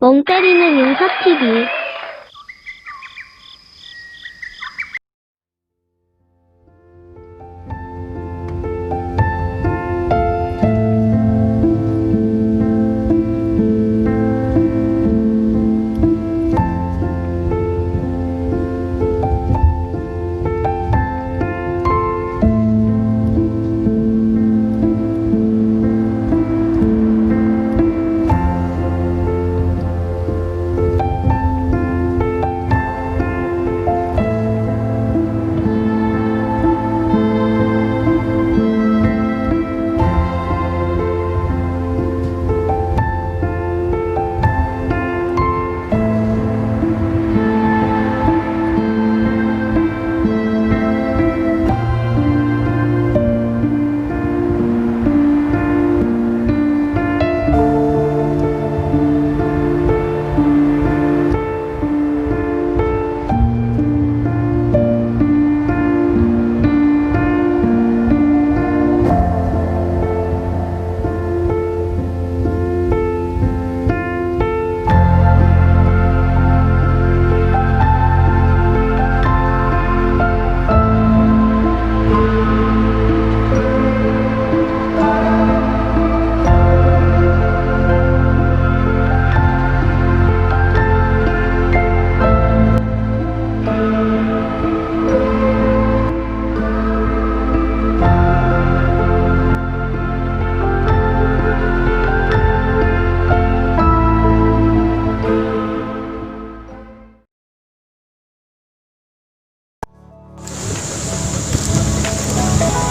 멍 때리는 윤서TV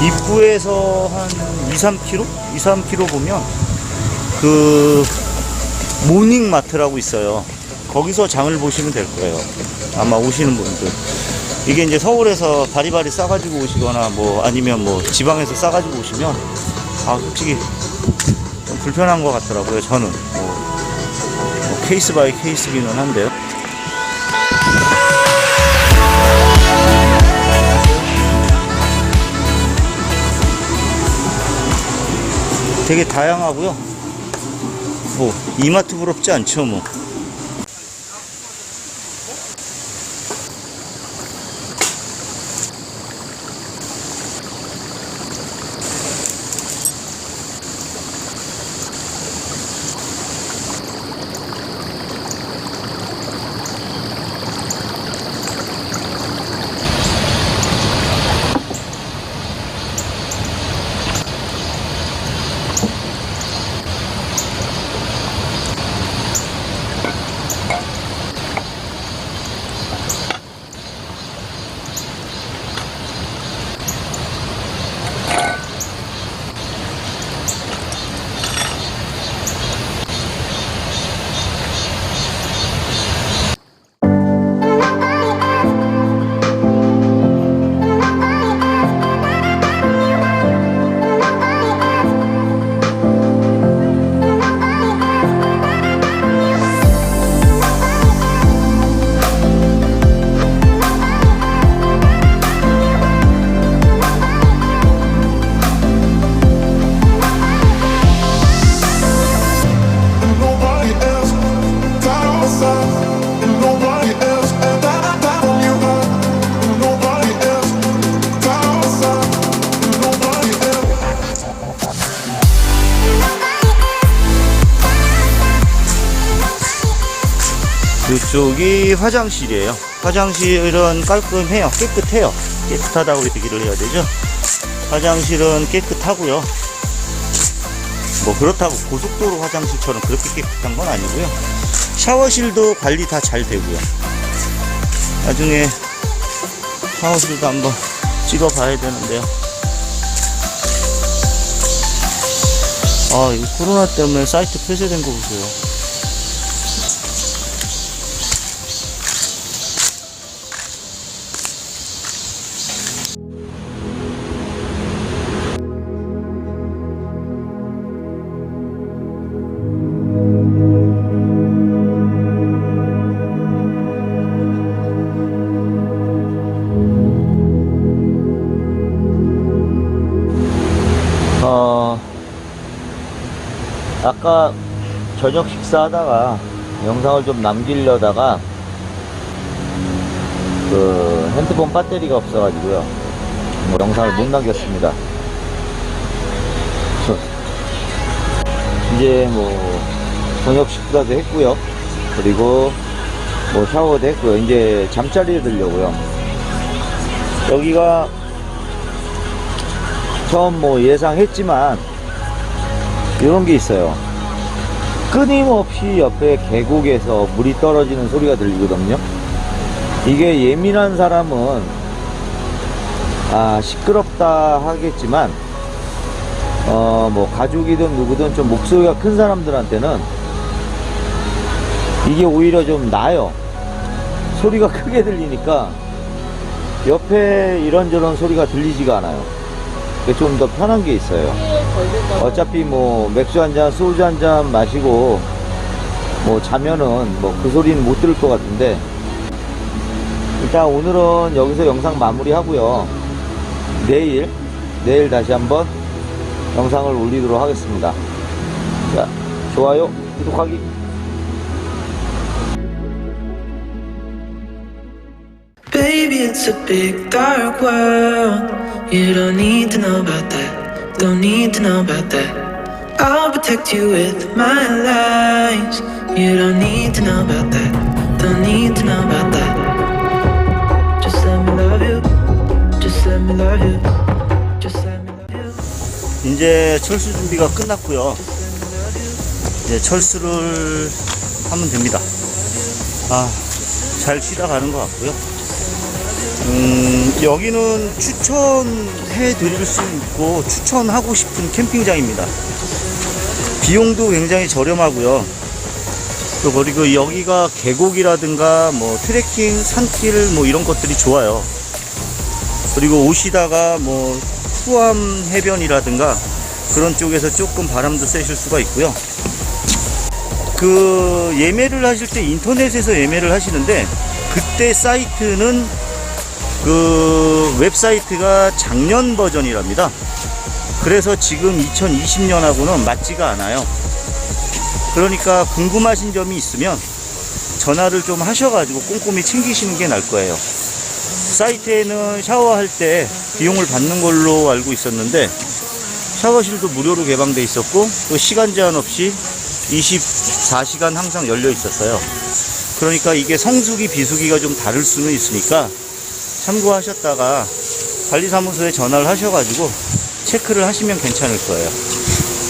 입구에서 한 2, 3km? 2, 3km 보면 그 모닝 마트라고 있어요. 거기서 장을 보시면 될 거예요. 아마 오시는 분들. 이게 이제 서울에서 바리바리 싸가지고 오시거나 뭐 아니면 뭐 지방에서 싸가지고 오시면 아 솔직히 좀 불편한 것 같더라고요. 저는 뭐, 뭐 케이스 바이 케이스기는 한데요. 되게 다양하고요. 뭐 이마트 부럽지 않죠, 뭐. 이쪽이 화장실이에요. 화장실은 깔끔해요. 깨끗해요. 깨끗하다고 얘기를 해야 되죠. 화장실은 깨끗하고요. 뭐 그렇다고 고속도로 화장실처럼 그렇게 깨끗한 건 아니고요. 샤워실도 관리 다 잘 되고요. 나중에 샤워실도 한번 찍어 봐야 되는데요. 아, 이 코로나 때문에 사이트 폐쇄된 거 보세요. 아까 저녁 식사하다가 영상을 좀 남기려다가 그 핸드폰 배터리가 없어가지고요. 뭐 영상을 못 남겼습니다. 이제 뭐 저녁 식사도 했고요. 그리고 뭐 샤워도 했고요. 이제 잠자리에 들려고요. 여기가 처음 뭐 예상했지만 이런 게 있어요. 끊임없이 옆에 계곡에서 물이 떨어지는 소리가 들리거든요. 이게 예민한 사람은 아 시끄럽다 하겠지만 어 뭐 가족이든 누구든 좀 목소리가 큰 사람들한테는 이게 오히려 좀 나요. 소리가 크게 들리니까 옆에 이런저런 소리가 들리지가 않아요. 좀 더 편한 게 있어요. 어차피 뭐 맥주 한 잔, 소주 한 잔 마시고 뭐 자면은 뭐 그 소리는 못 들을 것 같은데 일단 오늘은 여기서 영상 마무리 하고요. 내일, 내일 다시 한번 영상을 올리도록 하겠습니다. 자, 좋아요, 구독하기. Baby, it's a big dark world. You don't need to know about that. Don't need to know about that. I'll protect you with my lies. You don't need to know about that. Don't need to know about that. Just let me love you. Just let me love you. Just let me love you. 이제 철수 준비가 끝났고요. 이제 철수를 하면 됩니다. 아, 잘 쉬다 가는 것 같고요. 음, 여기는 추천해 드릴 수 있고 추천하고 싶은 캠핑장입니다. 비용도 굉장히 저렴하고요. 또 그리고 여기가 계곡이라든가 뭐 트레킹, 산길 뭐 이런 것들이 좋아요. 그리고 오시다가 뭐 후암 해변이라든가 그런 쪽에서 조금 바람도 쐬실 수가 있고요. 그 예매를 하실 때 인터넷에서 예매를 하시는데 그때 사이트는 그 웹사이트가 작년 버전이랍니다. 그래서 지금 2020년하고는 맞지가 않아요. 그러니까 궁금하신 점이 있으면 전화를 좀 하셔가지고 꼼꼼히 챙기시는 게 나을 거예요. 사이트에는 샤워할 때 비용을 받는 걸로 알고 있었는데 샤워실도 무료로 개방돼 있었고 또 시간 제한 없이 24시간 항상 열려 있었어요. 그러니까 이게 성수기 비수기가 좀 다를 수는 있으니까 참고하셨다가 관리사무소에 전화를 하셔가지고 체크를 하시면 괜찮을 거예요.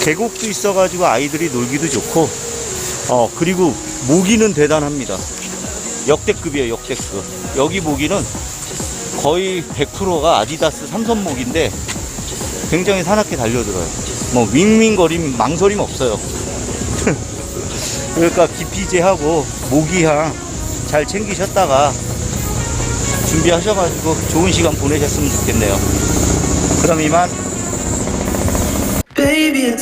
계곡도 있어가지고 아이들이 놀기도 좋고 어 그리고 모기는 대단합니다. 역대급이에요 역대급. 여기 모기는 거의 100%가 아디다스 삼선 모기인데 굉장히 사납게 달려들어요. 뭐 윙윙거림 망설임 없어요. 그러니까 기피제하고 모기향 잘 챙기셨다가 준비하셔가지고 좋은 시간 보내셨으면 좋겠네요. 그럼 이만 Baby,